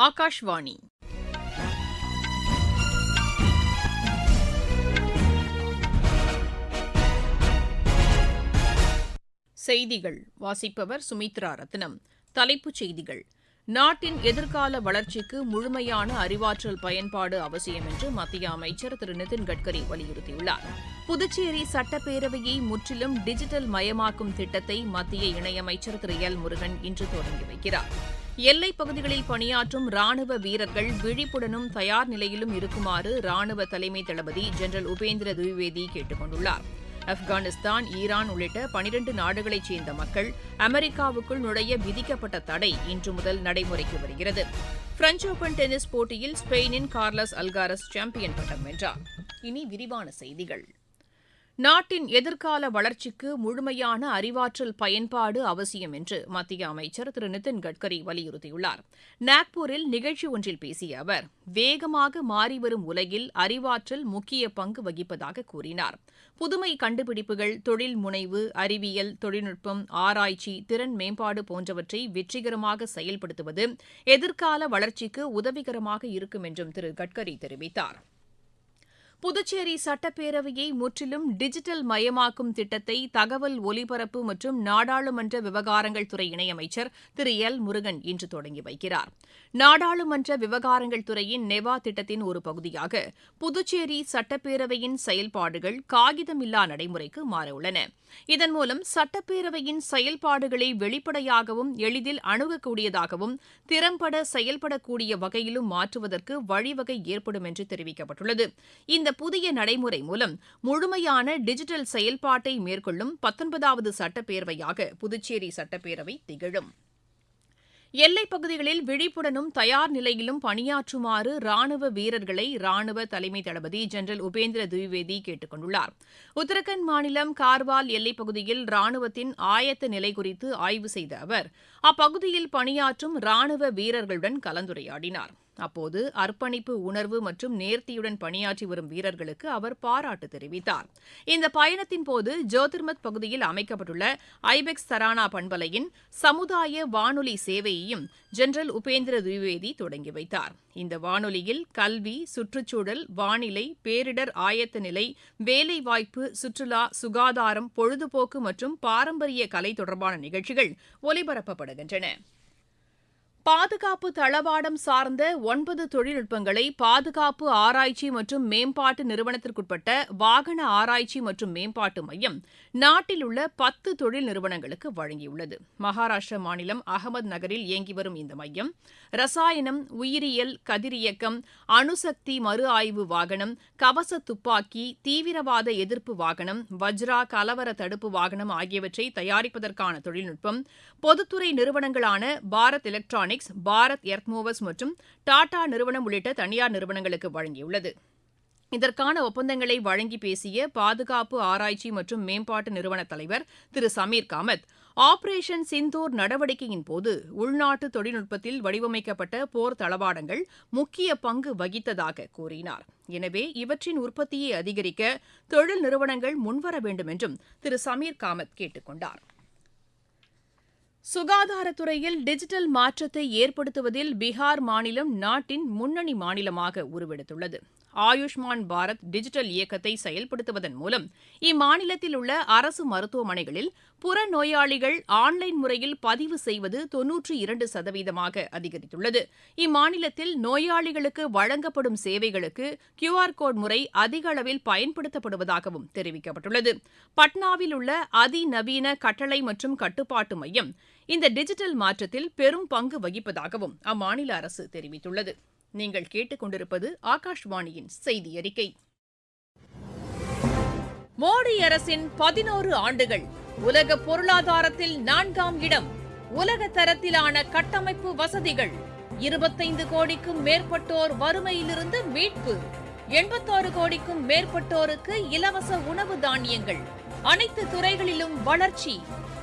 ஆகாஷ்வாணி. செய்திகள். வாசிப்பவர் சுமித்ரா ரத்னம். தலைப்புச் செய்திகள். நாட்டின் எதிர்கால வளர்ச்சிக்கு முழுமையான அறிவாற்றல் பயன்பாடு அவசியம் என்று மத்திய அமைச்சர் திரு நிதின் கட்கரி வலியுறுத்தியுள்ளார். புதுச்சேரி சட்டப்பேரவையை முற்றிலும் டிஜிட்டல் மயமாக்கும் திட்டத்தை மத்திய இணையமைச்சர் திரு எல் முருகன் இன்று தொடங்கி வைக்கிறார். எல்லைப் பகுதிகளில் பணியாற்றும் ராணுவ வீரர்கள் விழிப்புடனும் தயார் நிலையிலும் இருக்குமாறு ராணுவ தலைமை தளபதி ஜெனரல் உபேந்திர துவிவேதி கேட்டுக் கொண்டுள்ளார். ஆப்கானிஸ்தான் ஈரான் உள்ளிட்ட பனிரண்டு நாடுகளைச் சேர்ந்த மக்கள் அமெரிக்காவுக்குள் நுழைய விதிக்கப்பட்ட தடை இன்று முதல் நடைமுறைக்கு வருகிறது. பிரெஞ்ச் ஓபன் டென்னிஸ் போட்டியில் ஸ்பெயினின் கார்லஸ் அல்காரஸ் சாம்பியன் பட்டம் வென்றார். இனி விரிவான செய்திகள். நாட்டின் எதிர்கால வளர்ச்சிக்கு முழுமையான அறிவாற்றல் பயன்பாடு அவசியம் என்று மத்திய அமைச்சர் திரு நிதின் கட்கரி வலியுறுத்தியுள்ளார். நாக்பூரில் நிகழ்ச்சி ஒன்றில் பேசிய அவர் வேகமாக மாறிவரும் உலகில் அறிவாற்றல் முக்கிய பங்கு வகிப்பதாக கூறினார். புதுமை கண்டுபிடிப்புகள் தொழில் முனைவு அறிவியல் தொழில்நுட்பம் ஆராய்ச்சி திறன் மேம்பாடு போன்றவற்றை வெற்றிகரமாக செயல்படுத்துவது எதிர்கால வளர்ச்சிக்கு உதவிகரமாக இருக்கும் என்றும் திரு கட்கரி தெரிவித்தாா் புதுச்சேரி சட்டப்பேரவையை முற்றிலும் டிஜிட்டல் மயமாக்கும் திட்டத்தை தகவல் ஒலிபரப்பு மற்றும் நாடாளுமன்ற விவகாரங்கள் துறை இணையமைச்சர் திரு எல் முருகன் இன்று தொடங்கி வைக்கிறார். நாடாளுமன்ற விவகாரங்கள் துறையின் நெவா திட்டத்தின் ஒரு பகுதியாக புதுச்சேரி சட்டப்பேரவையின் செயல்பாடுகள் காகிதமில்லா நடைமுறைக்கு மாறவுள்ளன. இதன் மூலம் சட்டப்பேரவையின் செயல்பாடுகளை வெளிப்படையாகவும் எளிதில் அணுகக்கூடியதாகவும் திறம்பட செயல்படக்கூடிய வகையிலும் மாற்றுவதற்கு வழிவகை ஏற்படும் என்று தெரிவிக்கப்பட்டுள்ளது. இந்த புதிய நடைமுறை மூலம் முழுமையான டிஜிட்டல் செயல்பாட்டை மேற்கொள்ளும் பத்தொன்பதாவது சட்டப்பேரவையாக புதுச்சேரி சட்டப்பேரவை திகழும். எல்லைப் பகுதிகளில் விழிப்புடனும் தயார் நிலையிலும் பணியாற்றுமாறு ராணுவ வீரர்களை ராணுவ தலைமை தளபதி ஜெனரல் உபேந்திர திவிவேதி கேட்டுக் கொண்டுள்ளார். உத்தரகண்ட் மாநிலம் கார்வால் எல்லைப் பகுதியில் ராணுவத்தின் ஆயத்த நிலை குறித்து ஆய்வு செய்த அவர் அப்பகுதியில் பணியாற்றும் ராணுவ வீரர்களுடன் கலந்துரையாடினார். அப்போது அர்ப்பணிப்பு உணர்வு மற்றும் நேர்த்தியுடன் பணியாற்றி வரும் வீரர்களுக்கு அவர் பாராட்டு தெரிவித்தார். இந்த பயணத்தின் போது ஜோதிர்மத் பகுதியில் அமைக்கப்பட்டுள்ள ஐபெக்ஸ் தரானா பண்பலையின் சமுதாய வானொலி சேவையையும் ஜெனரல் உபேந்திர திவிவேதி தொடங்கி வைத்தார். இந்த வானொலியில் கல்வி சுற்றுச்சூழல் வானிலை பேரிடர் ஆயத்த நிலை வேலைவாய்ப்பு சுற்றுலா சுகாதாரம் பொழுதுபோக்கு மற்றும் பாரம்பரிய கலை தொடர்பான நிகழ்ச்சிகள் ஒலிபரப்பப்படுகின்றன. பாதுகாப்பு தளவாடம் சார்ந்த ஒன்பது தொழில்நுட்பங்களை பாதுகாப்பு ஆராய்ச்சி மற்றும் மேம்பாட்டு நிறுவனத்திற்குட்பட்ட வாகன ஆராய்ச்சி மற்றும் மேம்பாட்டு மையம் நாட்டில் உள்ள பத்து தொழில் நிறுவனங்களுக்கு வழங்கியுள்ளது. மகாராஷ்டிர மாநிலம் அகமது நகரில் இயங்கி வரும் இந்த மையம் ரசாயனம் உயிரியல் கதிரியக்கம் அணுசக்தி மறு ஆய்வு வாகனம் கவச துப்பாக்கி தீவிரவாத எதிர்ப்பு வாகனம் வஜ்ரா கலவர தடுப்பு வாகனம் ஆகியவற்றை தயாரிப்பதற்கான தொழில்நுட்பம் பொதுத்துறை நிறுவனங்களான Bharat electronic electronics Bharat Earthmovers மற்றும் டாடா நிறுவனம் உள்ளிட்ட தனியார் நிறுவனங்களுக்கு வழங்கியுள்ளது. இதற்கான ஒப்பந்தங்களை வழங்கி பேசிய பாதுகாப்பு ஆராய்ச்சி மற்றும் மேம்பாட்டு நிறுவன தலைவர் திரு. சமீர் காமத் ஆபரேஷன் சிந்தூர் நடவடிக்கையின் போது உள்நாட்டு தொழில்நுட்பத்தில் வடிவமைக்கப்பட்ட போர் தளவாடங்கள் முக்கிய பங்கு வகித்ததாக கூறினார். எனவே இவற்றின் உற்பத்தியை அதிகரிக்க தொழில் நிறுவனங்கள் முன்வர வேண்டும் என்றும் திரு. சமீர் காமத் கேட்டுக் கொண்டாா் சுகாதாரத்துறையில் டிஜிட்டல் மாற்றத்தை ஏற்படுத்துவதில் பீகார் மாநிலம் நாட்டின் முன்னணி மாநிலமாக உருவெடுத்துள்ளது. ஆயுஷ்மான் பாரத் டிஜிட்டல் இயக்கத்தை செயல்படுத்துவதன் மூலம் இம்மாநிலத்தில் உள்ள அரசு மருத்துவமனைகளில் புறநோயாளிகள் ஆன்லைன் முறையில் பதிவு செய்வது தொன்னூற்றி இரண்டு சதவீதமாக அதிகரித்துள்ளது. இம்மாநிலத்தில் நோயாளிகளுக்கு வழங்கப்படும் சேவைகளுக்கு கியூஆர் கோட் முறை அதிக அளவில் பயன்படுத்தப்படுவதாகவும் தெரிவிக்கப்பட்டுள்ளது. பட்னாவில் உள்ள அதிநவீன கட்டளை மற்றும் கட்டுப்பாட்டு மையம் இந்த டிஜிட்டல் மாற்றத்தில் பெரும் பங்கு வகிப்பதாகவும் அம்மாநில அரசு தெரிவித்துள்ளது. நீங்கள் கேட்டுக்கொண்டிருப்பது ஆகாஷ்வாணியின் செய்தி அறிக்கை மோடி அரசின் பதினோரு ஆண்டுகள் உலக பொருளாதாரத்தில் நான்காம் இடம் உலக தரத்திலான கட்டமைப்பு வசதிகள் இருபத்தைந்து கோடிக்கும் மேற்பட்டோர் வறுமையிலிருந்து மீட்பு எண்பத்தாறு கோடிக்கும் மேற்பட்டோருக்கு இலவச உணவு தானியங்கள் அனைத்து துறைகளிலும் வளர்ச்சி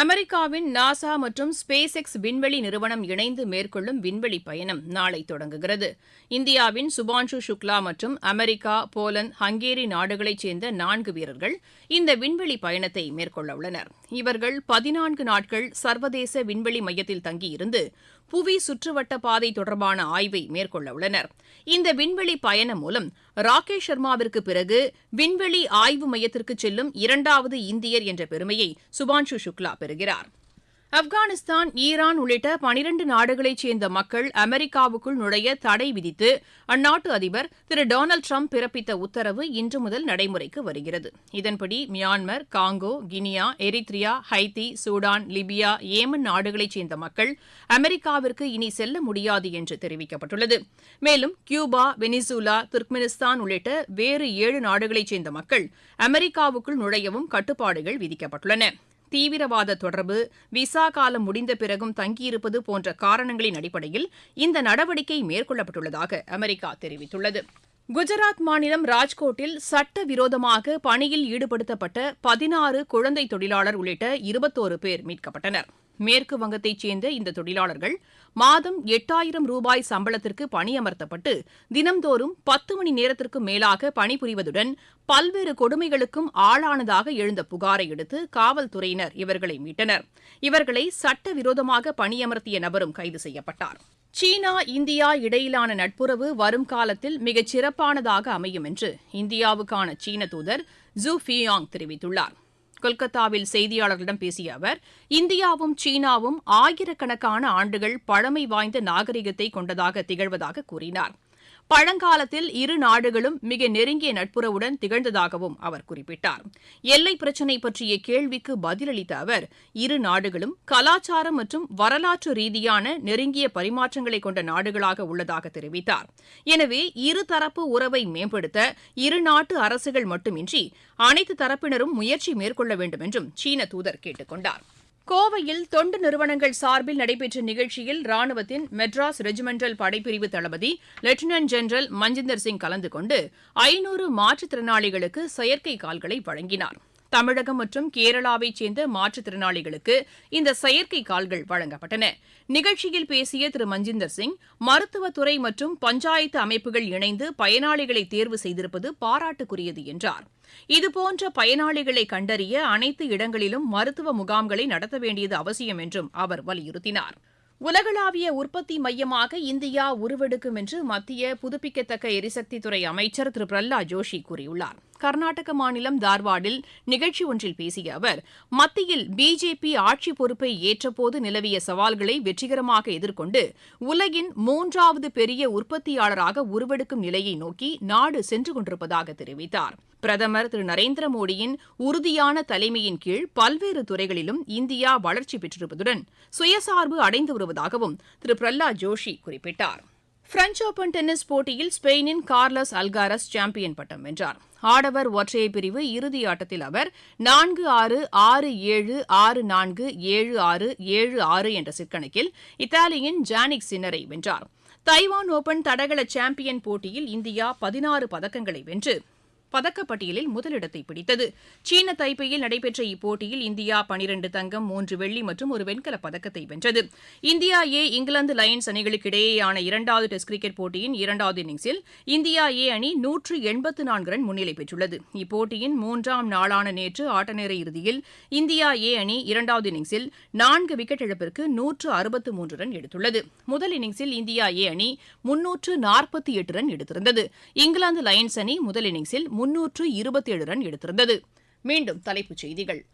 அமெரிக்காவின் நாசா மற்றும் ஸ்பேஸ் எக்ஸ் விண்வெளி நிறுவனம் இணைந்து மேற்கொள்ளும் விண்வெளி பயணம் நாளை தொடங்குகிறது. இந்தியாவின் சுபான்ஷு சுக்லா மற்றும் அமெரிக்கா போலந்து ஹங்கேரி நாடுகளைச் சேர்ந்த நான்கு வீரர்கள் இந்த விண்வெளி பயணத்தை மேற்கொள்ள உள்ளனர். இவர்கள் பதினான்கு நாட்கள் சர்வதேச விண்வெளி மையத்தில் தங்கியிருந்து புவி சுற்றுவட்ட பாதை தொடர்பான ஆய்வை மேற்கொள்ள உள்ளனர். இந்த விண்வெளி பயணம் மூலம் ராகேஷ் சர்மாவிற்கு பிறகு விண்வெளி ஆய்வு மையத்திற்கு செல்லும் இரண்டாவது இந்தியர் என்ற பெருமையை சுபான்ஷு சுக்லா பெறுகிறார். ஆப்கானிஸ்தான் ஈரான் உள்ளிட்ட பனிரண்டு நாடுகளைச் சேர்ந்த மக்கள் அமெரிக்காவுக்குள் நுழைய தடை விதித்து அந்நாட்டு அதிபர் திரு டொனால்டு ட்ரம்ப் பிறப்பித்த உத்தரவு இன்று முதல் நடைமுறைக்கு வருகிறது. இதன்படி Myanmar Congo Guinea Eritrea Haiti Sudan Libya Yemen நாடுகளைச் சேர்ந்த மக்கள் அமெரிக்காவிற்கு இனி செல்ல முடியாது என்று தெரிவிக்கப்பட்டுள்ளது. மேலும் கியூபா வெனிசூலா துர்க்மெனிஸ்தான் உள்ளிட்ட வேறு ஏழு நாடுகளைச் சேர்ந்த மக்கள் அமெரிக்காவுக்குள் நுழையவும் கட்டுப்பாடுகள் விதிக்கப்பட்டுள்ளன. தீவிரவாத தொடர்பு விசா காலம் முடிந்த பிறகும் தங்கியிருப்பது போன்ற காரணங்களின் அடிப்படையில் இந்த நடவடிக்கை மேற்கொள்ளப்பட்டுள்ளதாக அமெரிக்கா தெரிவித்துள்ளது. குஜராத் மாநிலம் ராஜ்கோட்டில் சட்டவிரோதமாக பணியில் ஈடுபடுத்தப்பட்ட பதினாறு குழந்தை தொழிலாளர் உள்ளிட்ட இருபத்தோரு பேர் மீட்கப்பட்டனர். மேற்கு வங்கத்தைச் சேர்ந்த இந்த தொழிலாளர்கள் மாதம் எட்டாயிரம் ரூபாய் சம்பளத்திற்கு பணியமர்த்தப்பட்டு தினந்தோறும் பத்து மணி நேரத்திற்கும் மேலாக பணிபுரிவதுடன் பல்வேறு கொடுமைகளுக்கும் ஆளானதாக எழுந்த புகாரை அடுத்து காவல்துறையினர் இவர்களை மீட்டனர். இவர்களை சட்டவிரோதமாக பணியமர்த்திய நபரும் கைது செய்யப்பட்டார். சீனா இந்தியா இடையிலான நட்புறவு வரும் காலத்தில் மிகச் சிறப்பானதாக அமையும் என்று இந்தியாவுக்கான சீன தூதர் ஜூ ஃபியாங் தெரிவித்துள்ளார். கொல்கத்தாவில் செய்தியாளர்களிடம் பேசிய அவர் இந்தியாவும் சீனாவும் ஆயிரக்கணக்கான ஆண்டுகள் பழமை வாய்ந்த நாகரிகத்தை கொண்டதாக திகழ்வதாக கூறினார். பழங்காலத்தில் இரு நாடுகளும் மிக நெருங்கிய நட்புறவுடன் திகழ்ந்ததாகவும் அவர் குறிப்பிட்டார். எல்லை பிரச்சினை பற்றிய கேள்விக்கு பதிலளித்த அவர் இரு நாடுகளும் கலாச்சாரம் மற்றும் வரலாற்று ரீதியான நெருங்கிய பரிமாற்றங்களை கொண்ட நாடுகளாக உள்ளதாக தெரிவித்தார். எனவே இருதரப்பு உறவை மேம்படுத்த இரு நாட்டு அரசுகள் மட்டுமின்றி அனைத்து தரப்பினரும் முயற்சி மேற்கொள்ள வேண்டும் என்றும் சீன தூதர் கேட்டுக் கொண்டாா் கோவையில் தொண்டு நிறுவனங்கள் சார்பில் நடைபெற்ற நிகழ்ச்சியில் ராணுவத்தின் மெட்ராஸ் ரெஜிமெண்டல் படைப்பிரிவு தளபதி லெப்டினன்ட் ஜெனரல் மஞ்சிந்தர் சிங் கலந்து கொண்டு ஐநூறு மாற்றுத்திறனாளிகளுக்கு செயற்கை கால்களை வழங்கினார். தமிழகம் மற்றும் கேரளாவைச் சேர்ந்த மாற்றுத்திறனாளிகளுக்கு இந்த செயற்கை கால்கள் வழங்கப்பட்டன. நிகழ்ச்சியில் பேசிய திரு. மஞ்சிந்தர் சிங் மருத்துவத்துறை மற்றும் பஞ்சாயத்து அமைப்புகள் இணைந்து பயனாளிகளை தேர்வு செய்திருப்பது பாராட்டுக்குரியது என்றார். இதுபோன்ற பயனாளிகளை கண்டறிய அனைத்து இடங்களிலும் மருத்துவ முகாம்களை நடத்த வேண்டியது அவசியம் என்றும் அவர் வலியுறுத்தினார். உலகளாவிய உற்பத்தி மையமாக இந்தியா உருவெடுக்கும் என்று மத்திய புதுப்பிக்கத்தக்க எரிசக்தித்துறை அமைச்சர் திரு. பிரஹ்லாத் ஜோஷி கூறியுள்ளார். கர்நாடக மாநிலம் தார்வாடில் நிகழ்ச்சி ஒன்றில் பேசிய அவர் மத்தியில் பிஜேபி ஆட்சி பொறுப்பை ஏற்றபோது நிலவிய சவால்களை வெற்றிகரமாக எதிர்கொண்டு உலகின் மூன்றாவது பெரிய உற்பத்தியாளராக உருவெடுக்கும் நிலையை நோக்கி நாடு சென்று கொண்டிருப்பதாக தெரிவித்தார். பிரதமர் திரு நரேந்திர மோடியின் உறுதியான தலைமையின் கீழ் பல்வேறு துறைகளிலும் இந்தியா வளர்ச்சி பெற்றிருப்பதுடன் சுயசார்பு அடைந்து வருவதாகவும் திரு பிரஹ்லாத் ஜோஷி குறிப்பிட்டார். பிரெஞ்ச் ஓபன் டென்னிஸ் போட்டியில் ஸ்பெயினின் கார்லஸ் அல்காரஸ் சாம்பியன் பட்டம் வென்றார். ஆடவர் ஒற்றையர் பிரிவு இறுதி ஆட்டத்தில் அவர் நான்கு ஆறு ஆறு ஏழு ஆறு நான்கு ஏழு ஆறு ஏழு ஆறு என்ற சிற்கணக்கில் இத்தாலியின் ஜானிக் சின்னரை வென்றார். தைவான் ஓபன் தடகள சாம்பியன் போட்டியில் இந்தியா பதினாறு பதக்கங்களை வென்று பதக்கப்பட்டியலில் முதலிடத்தை பிடித்தது. சீன தைப்பேயில் நடைபெற்ற இப்போட்டியில் இந்தியா பனிரண்டு தங்கம் மூன்று வெள்ளி மற்றும் ஒரு வெண்கலப் பதக்கத்தை வென்றது. இந்தியா ஏ இங்கிலாந்து லயன்ஸ் அணிகளுக்கு இடையேயான இரண்டாவது டெஸ்ட் கிரிக்கெட் போட்டியின் இரண்டாவது இன்னிங்ஸில் இந்தியா ஏ அணி நூற்று எண்பத்து நான்கு ரன் முன்னிலை பெற்றுள்ளது. இப்போட்டியின் மூன்றாம் நாளான நேற்று ஆட்டநேர இறுதியில் இந்தியா ஏ அணி இரண்டாவது இன்னிங்ஸில் நான்கு விக்கெட் இழப்பிற்கு நூற்று அறுபத்து மூன்று ரன் எடுத்துள்ளது. முதல் இன்னிங்ஸில் இந்தியா ஏ அணி முன்னூற்று நாற்பத்தி எட்டு ரன் எடுத்திருந்தது. இங்கிலாந்து லயன்ஸ் அணி முதல் இன்னிங்ஸில் முன்னூற்று இருபத்தேழு ரன் எடுத்திருந்தது. மீண்டும் தலைப்புச் செய்திகள்.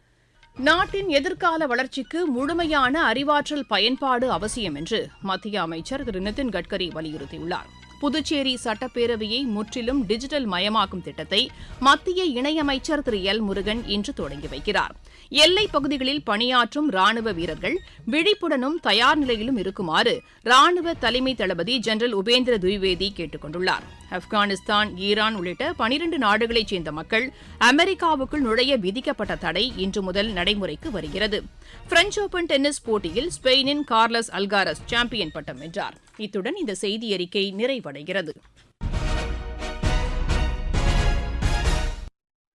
நாட்டின் எதிர்கால வளர்ச்சிக்கு முழுமையான அறிவாற்றல் பயன்பாடு அவசியம் என்று மத்திய அமைச்சர் திரு. நிதின் கட்கரி வலியுறுத்தியுள்ளார். புதுச்சேரி சட்டப்பேரவையை முற்றிலும் டிஜிட்டல் மயமாக்கும் திட்டத்தை மத்திய இணையமைச்சர் திரு. எல். முருகன் இன்று தொடங்கி வைக்கிறார். எல்லைப் பகுதிகளில் பணியாற்றும் ராணுவ வீரர்கள் விழிப்புடனும் தயார் நிலையிலும் இருக்குமாறு ராணுவ தலைமை தளபதி ஜெனரல் உபேந்திர துவிவேதி கேட்டுக் கொண்டுள்ளார். ஆப்கானிஸ்தான் ஈரான் உள்ளிட்ட பனிரண்டு நாடுகளைச் சேர்ந்த மக்கள் அமெரிக்காவுக்குள் நுழைய விதிக்கப்பட்ட தடை இன்று முதல் நடைமுறைக்கு வருகிறது. பிரெஞ்ச் ஓபன் டென்னிஸ் போட்டியில் ஸ்பெயினின் கார்லஸ் அல்காரஸ் சாம்பியன் பட்டம் வென்றார். இத்துடன் இந்த செய்தி அறிக்கை நிறைவடைகிறது.